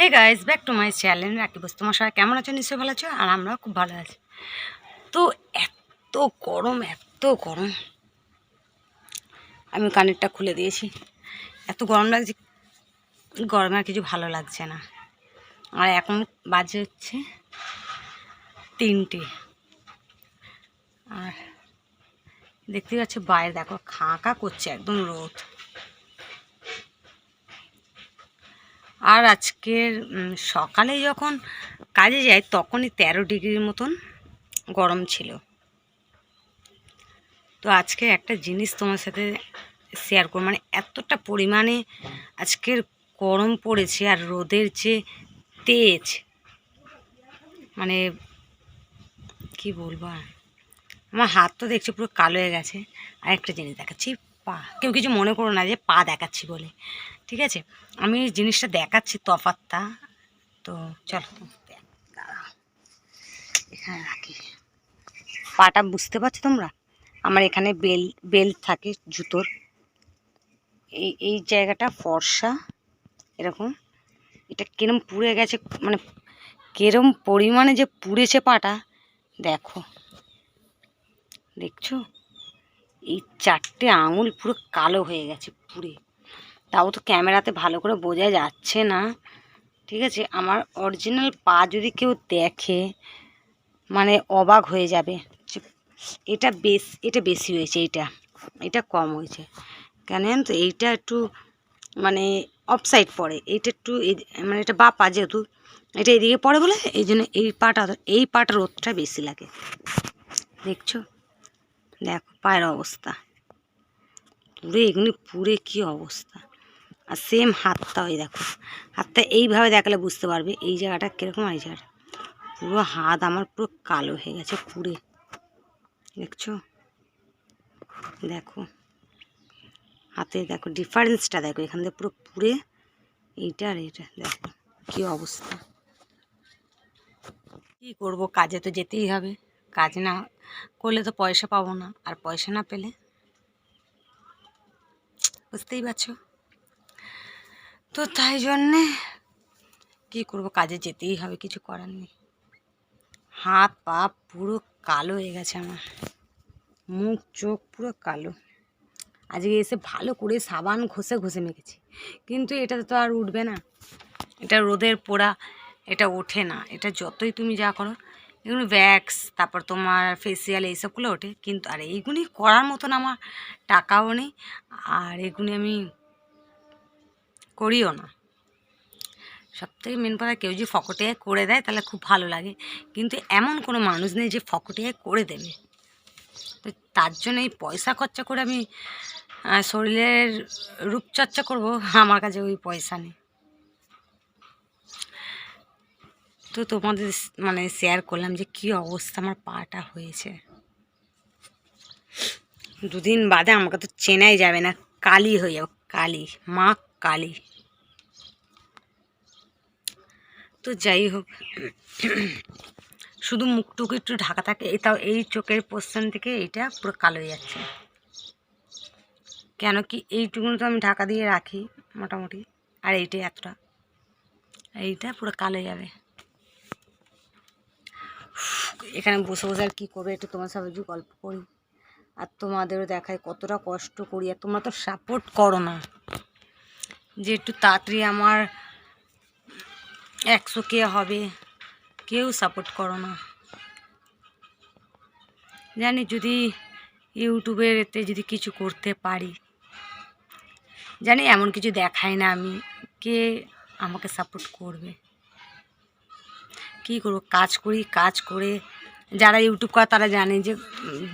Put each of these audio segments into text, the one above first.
Hey guys back to my channel Rakhi boss তোমার সবাই কেমন আছো? নিশ্চয়ই ভালো আছো? আর আমরাও খুব ভালো আছি। তো এত গরম এত গরম। আমি কানেরটা খুলে দিয়েছি। এত গরম লাগছে, গরমে আর কিছু ভালো লাগছে না। আর এখন বাজে হচ্ছে তিনটে। আর দেখতে পাচ্ছি, বাইরে দেখো খাঁকা করছে, একদম রোদ। আর আজকের সকালে যখন কাজে যাই তখনই তেরো ডিগ্রির মতন গরম ছিল। তো আজকে একটা জিনিস তোমার সাথে শেয়ার করব। মানে এতটা পরিমাণে আজকের গরম পড়েছে আর রোদের যে তেজ মানে কি বলব আমার হাত তো দেখছি পুরো কালো হয়ে গেছে। আর একটা জিনিস দেখাচ্ছি, পা, কেউ কিছু মনে করো না যে পা দেখাচ্ছি বলে। ঠিক আছে? আমি জিনিসটা দেখাচ্ছি তফাতটা তো চলো এখানে রাখি। পাটা বুঝতে পারছ তোমরা? আমার এখানে বেল বেল থাকে জুতোর। এই এই জায়গাটা ফর্সা, এরকম। এটা কিরম পুড়ে গেছে মানে কিরম পরিমাণে যে পুড়েছে পাটা, দেখো। দেখছ? এই চারটে আঙুল পুরো কালো হয়ে গেছে, পুড়ে। তাও তো ক্যামেরাতে ভালো করে বোঝা যাচ্ছে না। ঠিক আছে? আমার অরিজিনাল পা যদি কেউ দেখে মানে অবাক হয়ে যাবে এটা বেশ, এটা বেশি হয়েছে এটা এটা কম হয়েছে। কেন তো? এইটা একটু মানে অফসাইড পড়ে। এইটা একটু মানে এটা বা পা যেহেতু, এটা এদিকে পড়ে বলে, এই জন্য এই পাটা এই পাটা রোদটা বেশি লাগে। দেখছ? দেখো, পায়ের অবস্থা। পুরে এগুলি পুরে কি অবস্থা? আর সেম হাতটা ওই দেখো। হাতটা এইভাবে দেখালে বুঝতে পারবে এই জায়গাটা কীরকম এই জায়গাটা। পুরো হাত আমার পুরো কালো হয়ে গেছে পুরে দেখছ? দেখো। হাতে দেখো ডিফারেন্সটা দেখো, এখান থেকে পুরো পুরে এইটা আর এইটা, দেখো কী অবস্থা। কী করব? কাজে তো যেতেই হবে। কাজ না করলে তো পয়সা পাবো না। আর পয়সা না পেলে? বুঝতেই পারছ? তো তাই জন্যে কী করব? কাজে যেতেই হবে, কিছু করার নেই। হাত, পা পুরো কালো হয়ে গেছে আমার। মুখ, চোখ পুরো কালো। আজকে এসে ভালো করে সাবান ঘষে ঘষে মেখেছি। কিন্তু এটাতে তো আর উঠবে না। এটা রোদের পোড়া, এটা ওঠে না। এটা যতই তুমি যা করো, এগুলো ভ্যাক্স তারপর তোমার ফেসিয়াল এইসবগুলো ওঠে। কিন্তু আর এইগুলি করার মতন আমার টাকাও নেই। আর এগুলি আমি করিও না। সব থেকে মেন কথা কেউ যদি ফকটিয়ায় করে দেয় তাহলে খুব ভালো লাগে। কিন্তু এমন কোনো মানুষ নেই যে ফকটিয়ায় করে দেবে। তো তার জন্য এই পয়সা খরচা করে আমি শরীরের রূপচর্চা করব, আমার কাছে ওই পয়সা নেই। তো তোমাদের মানে শেয়ার করলাম যে কি অবস্থা আমার পাটা হয়েছে। দুদিন বাদে আমাকে তো চেনাই যাবে না, কালি হয়ে যাবে, কালি, মা কালি। তো যাই হোক, শুধু মুখটুকু একটু ঢাকা থাকে এটাও এই চোখের পোস্টান থেকে এটা পুরো কালো যাচ্ছে। কেন কি এইটুকুনো তো আমি ঢাকা দিয়ে রাখি মোটামুটি, আর এইটাই এতটা। এইটা পুরো কালো যাবে। এখানে বসে বসে আর কী করবে একটু তোমার সাথে গল্প করি। আর তোমাদেরও দেখায় কতটা কষ্ট করি, আর তোমরা তো সাপোর্ট করো না। যে একটু তাড়াতাড়ি আমার একশো কে হবে? কেউ সাপোর্ট করো না। জানি যদি ইউটিউবের এতে যদি কিছু করতে পারি। জানি এমন কিছু দেখাই না আমি, কে আমাকে সাপোর্ট করবে? কী করব? কাজ করি, কাজ করে যারা ইউটিউব করে তারা জানে যে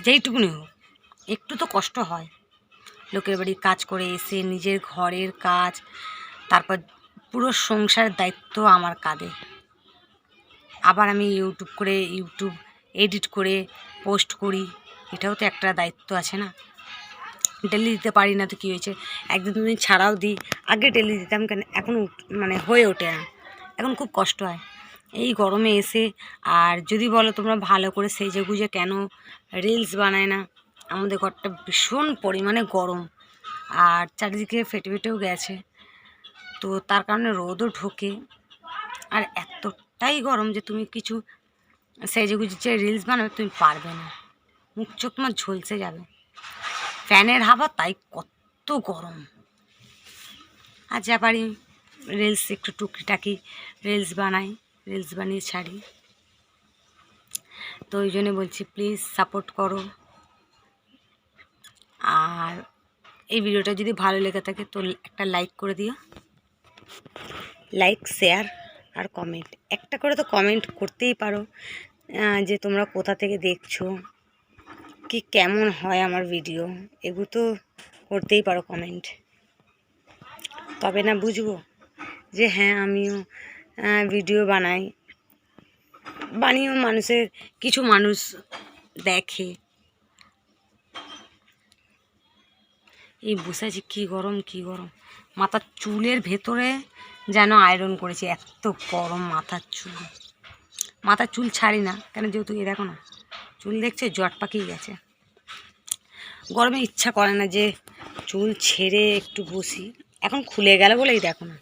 যেইটুকুনি হোক, একটু তো কষ্ট হয়। লোকের বাড়ি কাজ করে এসে নিজের ঘরের কাজ, তারপর পুরো সংসার দায়িত্ব আমার কাঁধে। আবার আমি ইউটিউব করে ইউটিউব এডিট করে পোস্ট করি, এটাও তো একটা দায়িত্ব আছে না? ডেলি দিতে পারি না তো কী হয়েছে? একদিন দুদিন ছাড়াও দিই, আগে ডেলি দিতাম কেন? এখন মানে হয়ে ওঠে না। এখন খুব কষ্ট হয়। এই গরমে এসে, আর যদি বলো তোমরা ভালো করে সেজে গুজে কেন রিলস বানায় না? আমাদের ঘরটা ভীষণ পরিমাণে গরম। আর চারিদিকে ফেটে ফেটেও গেছে। তো তার কারণে রোদও ঢোকে। আর এতটাই গরম যে তুমি কিছু সেজে গুজে রিলস বানাবে তুমি পারবে না। মুখ চোখ তোমার ঝলসে যাবে। ফ্যানের হাওয়া তাই কত গরম। আর যা পারি রিলস একটু টুকিটাকি রিলস বানাই রিলস বানিয়ে ছাড়ি। তো ওই জন্য বলছি প্লিজ সাপোর্ট করো। আর এই ভিডিওটা যদি ভালো লেগে থাকে তো একটা লাইক করে দিও। লাইক শেয়ার আর কমেন্ট একটা করে তো কমেন্ট করতেই পারো যে তোমরা কোথা থেকে দেখছ, কি কেমন হয় আমার ভিডিও এগুলো তো করতেই পারো কমেন্ট তবে না বুঝব যে হ্যাঁ আমিও ভিডিও বানাই। বানিয়েও মানুষের, কিছু মানুষ দেখে। এই বসে আছি, কী গরম কী গরম। মাথার চুলের ভেতরে যেন আয়রন করেছে, এত গরম মাথার চুল। মাথার চুল ছাড়ি না, কেন যেহেতু এ দেখো না, চুল দেখছে, জট পাকিয়ে গেছে। গরমে ইচ্ছা করে না যে চুল ছেড়ে একটু বসি। এখন খুলে গেল বলেই দেখো না,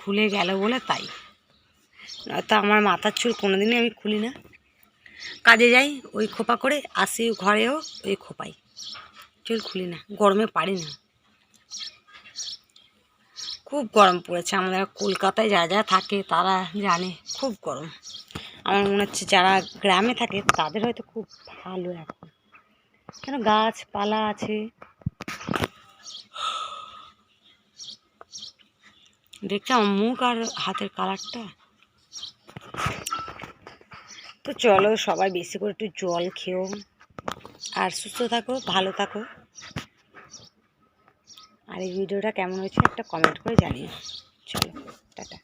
খুলে গেল বলে তাই। নয়তো আমার মাথার চুল কোনো দিনই আমি খুলি না। কাজে যাই, ওই খোপা করে, আসি ঘরেও, ওই খোপাই চুল খুলি না, গরমে পারি না। খুব গরম পড়েছে, আমাদের কলকাতায় যা যা থাকে তারা জানে খুব গরম। আমার মনে হচ্ছে যারা গ্রামে থাকে তাদের হয়তো খুব ভালো এখন। কেন গাছপালা আছে? দেখছ আমার মুখ আর হাতের কালারটা। তো চলো সবাই বেশি করে একটু জল খেও। আর সুস্থ থাকো, ভালো থাকো। আর এই ভিডিওটা কেমন হয়েছে একটা কমেন্ট করে জানিও। চলো টাটা।